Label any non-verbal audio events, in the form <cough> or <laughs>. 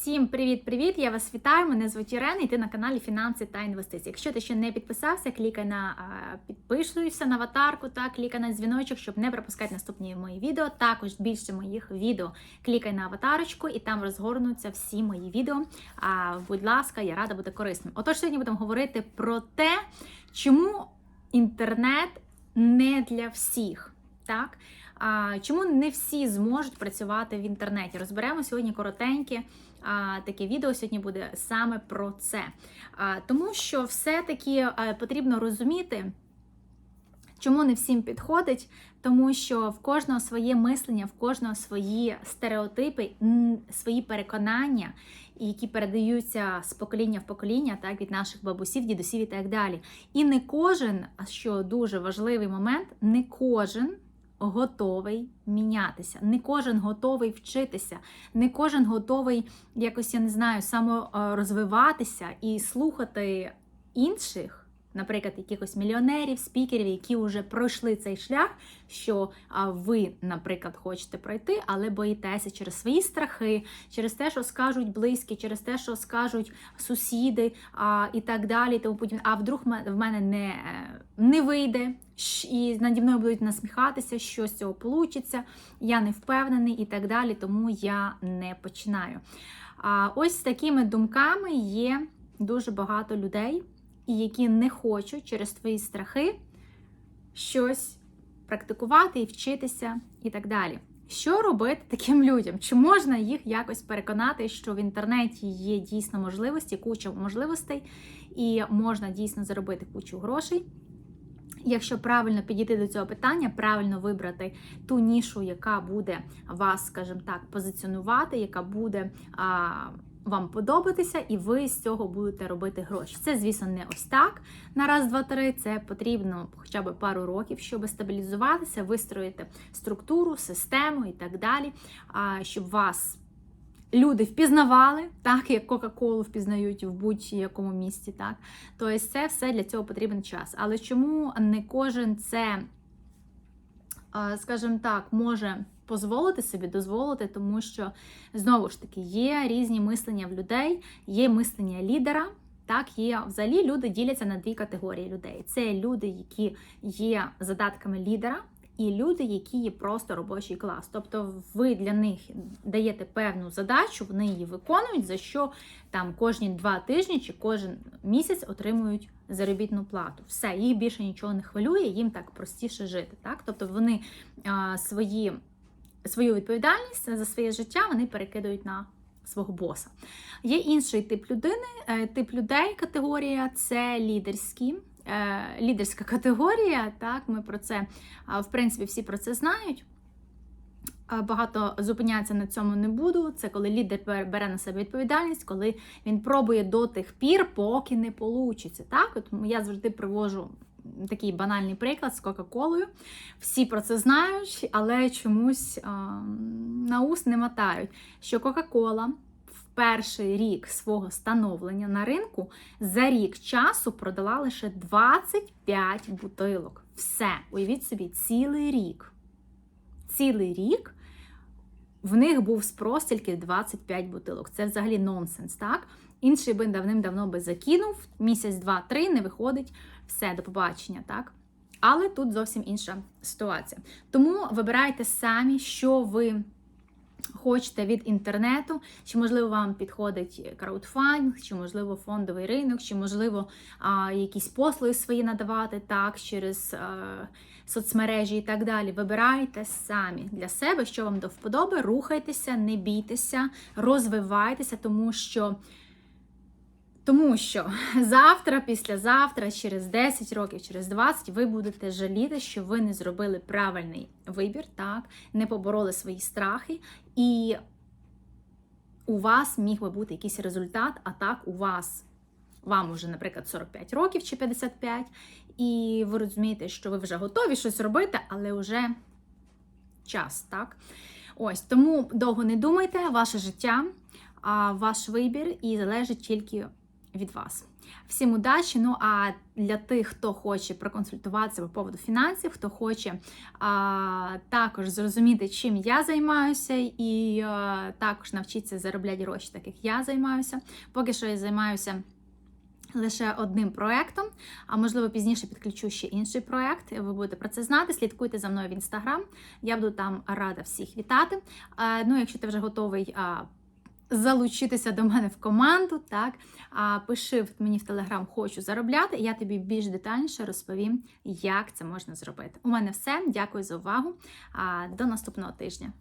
Всім привіт-привіт! Я вас вітаю. Мене звуть Ірена, і ти на каналі Фінанси та інвестиції. Якщо ти ще не підписався, клікай на підписуйся на аватарку та клікай на дзвіночок, щоб не пропускати наступні мої відео. Також більше моїх відео. Клікай на аватарочку, і там розгорнуться всі мої відео. А, будь ласка, я рада бути корисним. Отож, сьогодні будемо говорити про те, чому інтернет не для всіх. Так? Чому не всі зможуть працювати в інтернеті? Розберемо сьогодні коротеньке таке відео. Сьогодні буде саме про це. Тому що все-таки а, потрібно розуміти. Чому не всім підходить? Тому що в кожного своє мислення, в кожного свої стереотипи, свої переконання, які передаються з покоління в покоління, так від наших бабусів, дідусів і так далі. І не кожен, що дуже важливий момент, не кожен готовий мінятися, не кожен готовий вчитися, не кожен готовий якось, я не знаю, саморозвиватися і слухати інших. Наприклад, якихось мільйонерів, спікерів, які вже пройшли цей шлях, що ви, наприклад, хочете пройти, але боїтеся через свої страхи, через те, що скажуть близькі, через те, що скажуть сусіди а, і так далі. Тому а вдруг в мене не, е, не вийде, і наді мною будуть насміхатися, що з цього получиться, я не впевнений і так далі, тому я не починаю. А ось з такими думками є дуже багато людей які не хочуть через твої страхи щось практикувати і вчитися, і так далі. Що робити таким людям? Чи можна їх якось переконати, що в інтернеті є дійсно можливості, куча можливостей, і можна дійсно заробити кучу грошей? Якщо правильно підійти до цього питання, правильно вибрати ту нішу, яка буде вас, скажімо так, позиціонувати, яка буде а, вам подобатися, і ви з цього будете робити гроші. Це, звісно, не ось так на раз, два, три. Це потрібно хоча б пару років, щоб стабілізуватися, вистроїти структуру, систему і так далі, а, щоб вас. Люди впізнавали, так як Кока-Колу впізнають в будь-якому місці, так тобто це все для цього потрібен час. Але чому не кожен це, скажімо так, може дозволити собі дозволити, тому що знову ж таки є різні мислення в людей, є мислення лідера. Так, є взагалі люди діляться на дві категорії людей: це люди, які є задатками лідера, і люди, які є просто робочий клас. Тобто, ви для них даєте певну задачу, вони її виконують, за що там кожні два тижні чи кожен місяць отримують заробітну плату. Все, їх більше нічого не хвилює, їм так простіше жити. Так, тобто вони а, свої свою відповідальність за своє життя вони перекидують на свого боса. Є інший тип людини, е, тип людей, категорія це лідерські. Е, Лідерська категорія, так, ми про це, в принципі, всі про це знають. Багато зупинятися на цьому не буду. Це коли лідер бере на себе відповідальність, коли він пробує до тих пір, поки не получиться. Так, от я завжди привожу такий банальний приклад з Кока-Колою. Всі про це знають, але чомусь а, на ус не мотають, що Кока-Кола перший рік свого становлення на ринку за рік часу продала лише 25 бутилок. Все, уявіть собі, цілий рік. Цілий рік в них був спрос тільки 25 бутилок. Це взагалі нонсенс, так? Інший би давним-давно би закинув, місяць, два, три, не виходить, все, до побачення, так? Але тут зовсім інша ситуація. Тому вибирайте самі, що ви хочете від інтернету, чи можливо вам підходить краудфандинг, чи можливо фондовий ринок, чи можливо якісь послуги свої надавати так через соцмережі і так далі. Вибирайте самі для себе, що вам до вподоби, рухайтеся, не бійтеся, розвивайтеся, тому що. Тому що <laughs> завтра, післязавтра, через 10 років, через 20, ви будете жаліти, що ви не зробили правильний вибір, так, не побороли свої страхи, і у вас міг би бути якийсь результат, а так у вас. Вам уже, наприклад, 45 років чи 55, і ви розумієте, що ви вже готові щось робити, але вже час, так? Ось тому довго не думайте, ваше життя, ваш вибір і залежить тільки від вас. Всім удачі! Ну а для тих, хто хоче проконсультуватися по поводу фінансів, хто хоче а, також зрозуміти, чим я займаюся, і а, також навчитися заробляти гроші, так як я займаюся. Поки що я займаюся. Лише одним проектом, а можливо пізніше підключу ще інший проект. Ви будете про це знати. Слідкуйте за мною в інстаграм. Я буду там рада всіх вітати. Ну, якщо ти вже готовий залучитися до мене в команду, так а, пиши мені в телеграм Хочу заробляти. і Я тобі більш детальніше розповім, як це можна зробити. У мене все. Дякую за увагу. До наступного тижня.